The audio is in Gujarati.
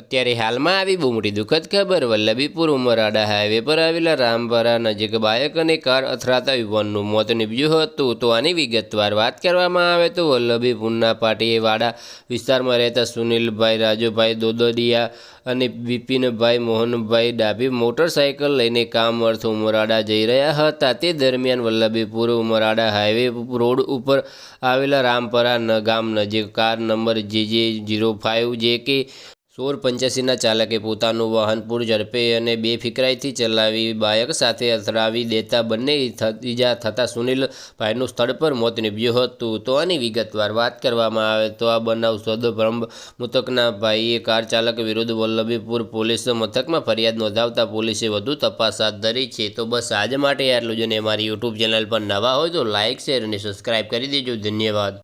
અત્યારે હાલમાં આવી બહુ મોટી દુઃખદ ખબર. વલ્લભીપુર ઉમરાડા હાઈવે પર આવેલા રામપરા નજીક બાઇક અને કાર અથડાતા યુવાનનું મોત નીપજ્યું હતું. તો આની વિગતવાર વાત કરવામાં આવે તો વલ્લભીપુરના પાટીવાડા વિસ્તારમાં રહેતા સુનિલભાઈ, રાજુભાઈ દોદડિયા અને બિપિનભાઈ મોહનભાઈ ડાભી મોટરસાયકલ લઈને કામ અર્થ ઉમરાડા જઈ રહ્યા હતા. તે દરમિયાન વલ્લભીપુર ઉમરાડા હાઈવે રોડ ઉપર આવેલા રામપરા ગામ નજીક કાર નંબર જે જે જીરો ફાઇવ જે કે સોળ પંચ્યાસીના ચાલકે પોતાનું વાહન પૂર ઝડપે અને બેફિકરાઈથી ચલાવી બાયક સાથે અથડાવી દેતા બંને ઈજા થતાં સુનિલભાઈનું સ્થળ પર મોત નીપજ્યું હતું. તો આની વિગતવાર વાત કરવામાં આવે તો આ બનાવ સદભ્રમ મૃતકના ભાઈએ કાર ચાલક વિરુદ્ધ વલ્લભીપુર પોલીસ મથકમાં ફરિયાદ નોંધાવતા પોલીસે વધુ તપાસ હાથ ધરી છે. તો બસ આજ માટે આટલું જ અને અમારી યુટ્યુબ ચેનલ પર નવા હોય તો લાઇક શેર અને સબસ્ક્રાઈબ કરી દેજો. ધન્યવાદ.